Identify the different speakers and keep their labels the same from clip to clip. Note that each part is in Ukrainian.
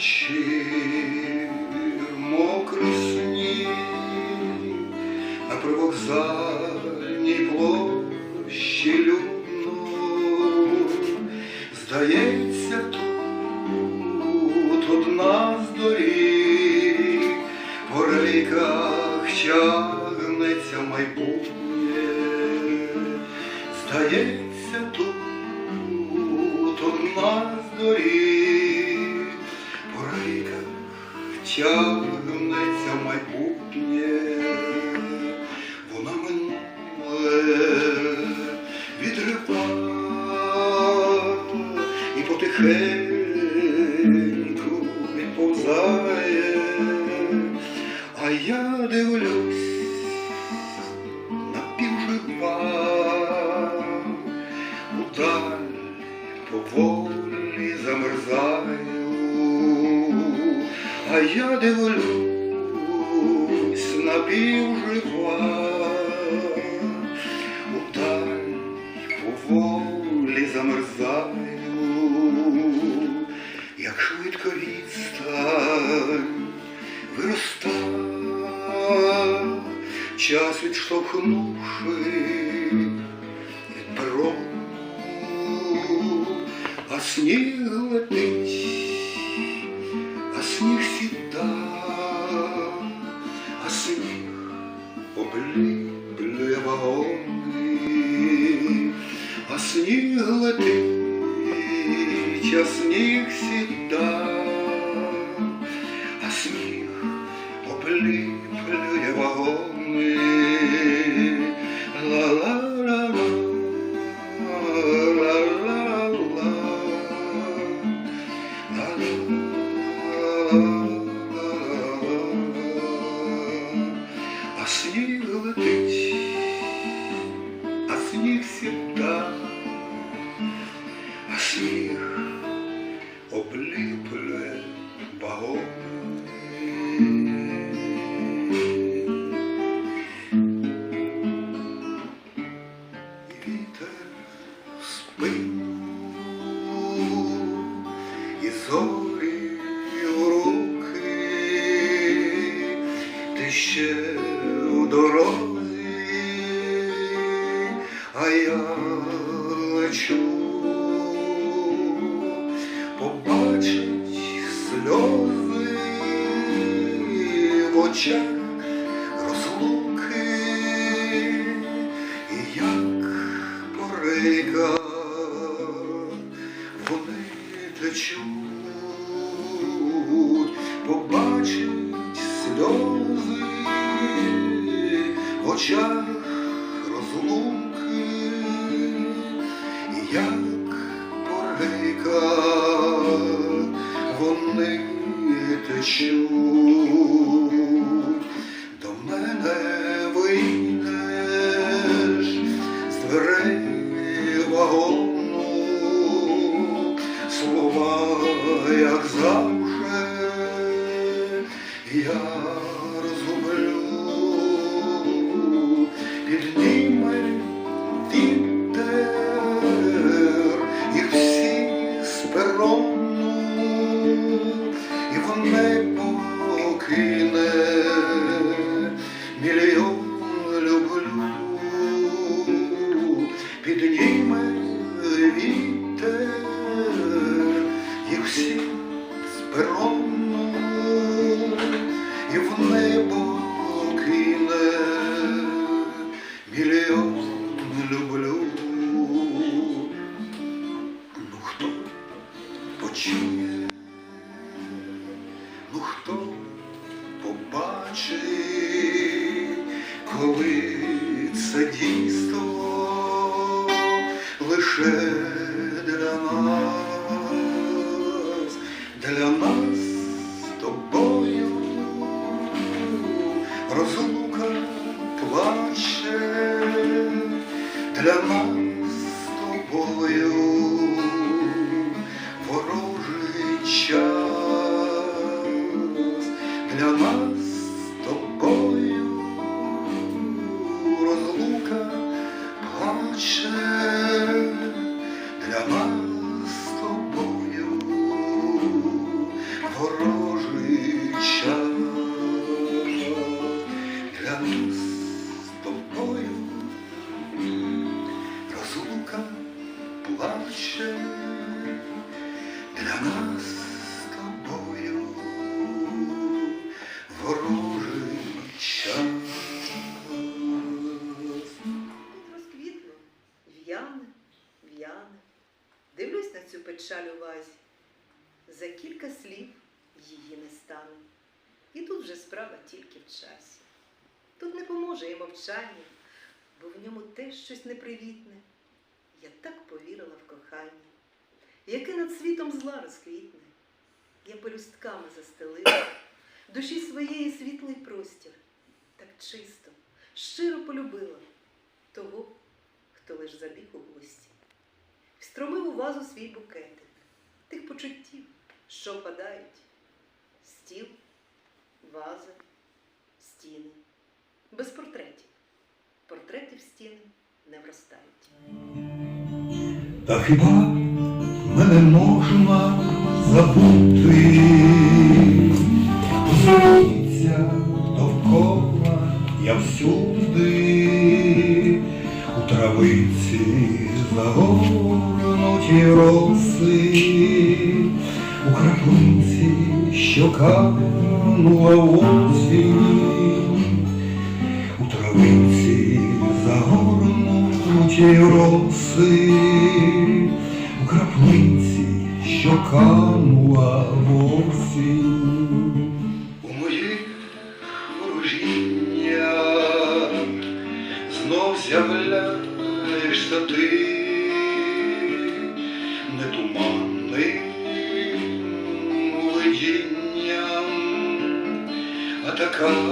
Speaker 1: Печі мокрий сніг на привокзал. загнеться майбутнє, вона минуле відриває і потихеньку відповзає, а я дивлюсь. я дивлюсь напівжива, у даль поволі замерзаю, як швидко відстань виростає, час відштовхнувши від перо, а сніг летить. обліплює вагони, а сніг летить, а сніг сідає. а я лечу, побачить сльози в очах. як порика вони течуть. почує, ну хто побачить, коли це дійство лише.
Speaker 2: Часі. Тут не поможе і мовчання, бо в ньому теж щось непривітне. Я так повірила в кохання, яке над світом зла розквітне. Я пелюстками застелила душі своєї світлий простір, так чисто, щиро полюбила того, хто лиш забіг у гості. Встромив у вазу свій букетик, тих почуттів, що падають, стіл, ваза, стіни, без портретів. Портрети в стіни не вростають.
Speaker 1: Та хіба мене можна забути? Здається, довкола я всюди, у травиці загорнуті роси, у краплинці, що канула осінь, загорнуті роси, у краплинці, що канула в. У моїх ворожіннях знов з'являєшся ти, не туманним видінням, а така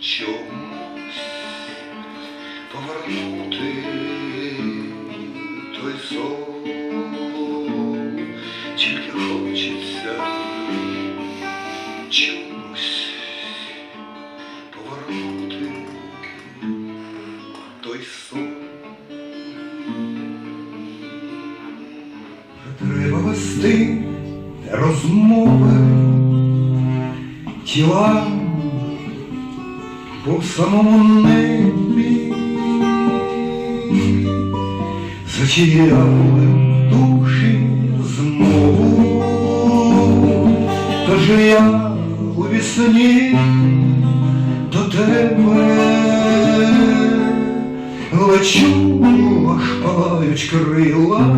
Speaker 1: чомусь повернути той сон, тільки хочеться чомусь повернути той сон. Треба вести розмови тіла самому небі зачаяли душі знову, тож я у вісні до тебе лечу, аж палають крила,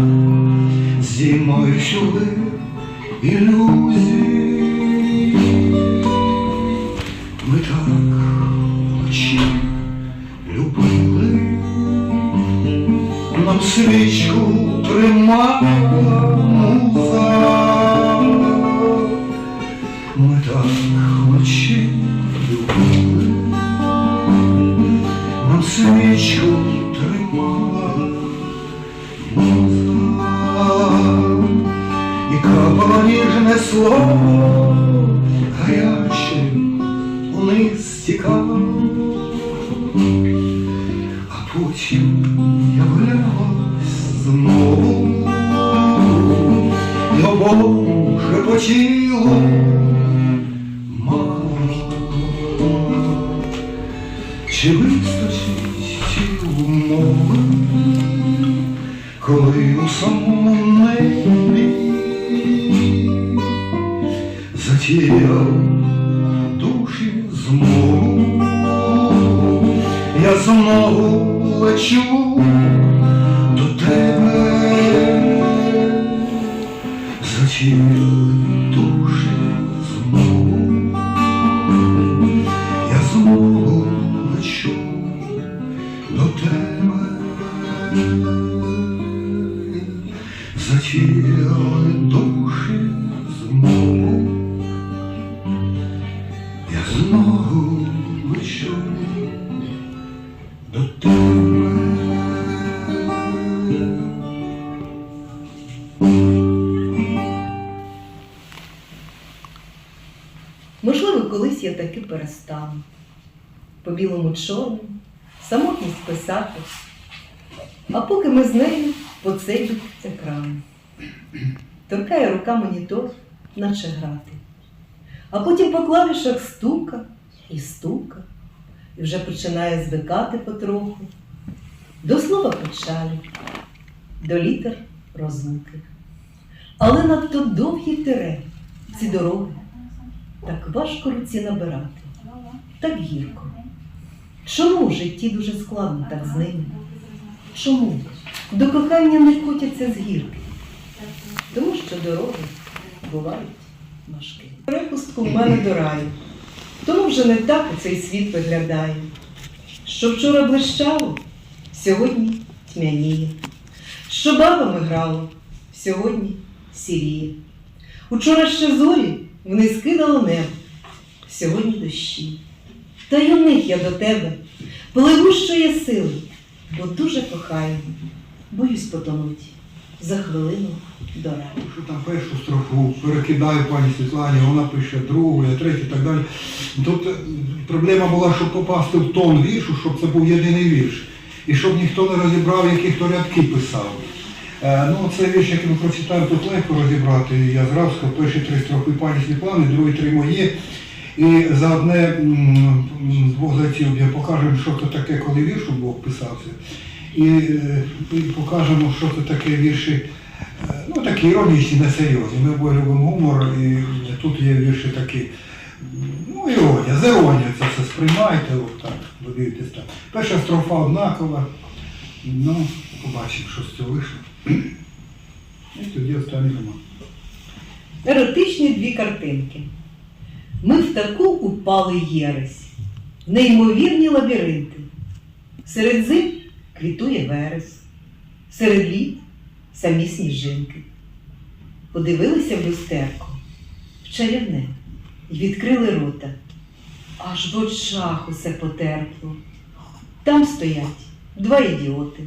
Speaker 1: зімою сюди нам свічку тримала муза. Ми так очі любили, нам свічку тримала муза. І капало ніжне слово являлась знову, і обом шепотіло мало. Чи вистачить умови, коли у самому небі зачіяв душі я знову лечу
Speaker 2: колись я таки перестану по білому чорному самотність писати, а поки ми з нею по цей бік екрану. Торкає рука монітор, наче грати. А потім по клавішах стука і стука, і вже починає звикати потроху до слова печалі, до літер розлуки. Але надто довгі тире ці дороги. Так важко руці набирати, так гірко. Чому в житті дуже складно так з ними? Чому? До кохання не котяться з гірки. Тому що дороги бувають важкі. Припустку в мене до раю. Тому вже не так у цей світ виглядає. Що вчора блищало, сьогодні тьмяніє. Що бабами грало, сьогодні сіріє. Учора ще зорі вниз кидало небо, сьогодні дощі. Та й у них я до тебе пливу, що є сили, бо дуже кохаю, боюсь потонуть за хвилину до раю.
Speaker 1: Що там першу строфу перекидаю пані Світлані, вона пише другу, я третю і так далі. Тут е, проблема була, щоб попасти в тон віршу, щоб це був єдиний вірш. І щоб ніхто не розібрав, які хто рядки писав. Е, ну, це вірш, який ми прочитаємо, тут легко розібрати. Я зразу сказав, перші три строфи пані Світлани, другі три мої. І за одне з двох зайців я покажемо, що це таке, коли вірш у Бог писався. І, е, і покажемо, що це таке вірші, е, ну такі іронічні, несерйозні. Ми обоє гумор, і тут є вірші такі, ну іронія, з іронією це все сприймайте, от так, дивитесь так. Перша строфа однакова, ну, побачимо, що з цього вийшло. І тоді останній роман.
Speaker 2: Еротичні дві картинки. Ми в таку упали єресь, неймовірні лабіринти. Серед зим квітує верес, серед літ самі сніжинки. Подивилися в люстерко, в чарівне, і відкрили рота. Аж в очах усе потерпло. Там стоять два ідіоти.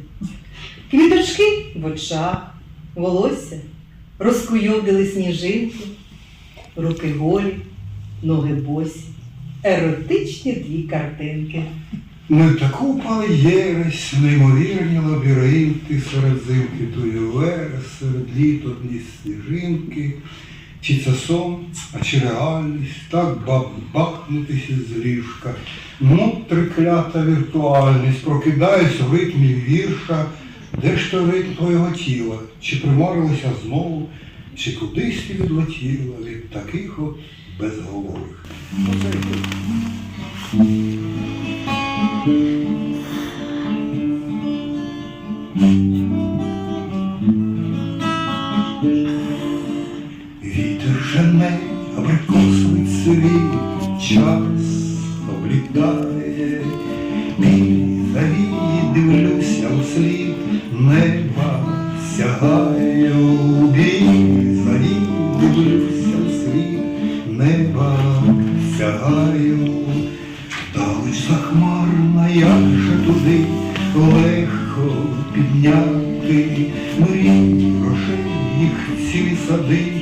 Speaker 2: Квіточки в очах, волосся, розкуйовдили сніжинки, руки голі, ноги босі, еротичні дві картинки.
Speaker 1: Ми таку упали єресь, неймовірні лабіринти, серед зим квітує верес, серед літ одні сніжинки. Чи це сон, а чи реальність, так бабахнутися з ліжка. Ну, триклята віртуальність, прокидаюсь в ритмі вірша, де ж то ритм твого тіла, чи приморилася знову, чи кудись ти відлетіла від таких безголових. Як же туди легко підняти. Мрій грошей, їх цілі сади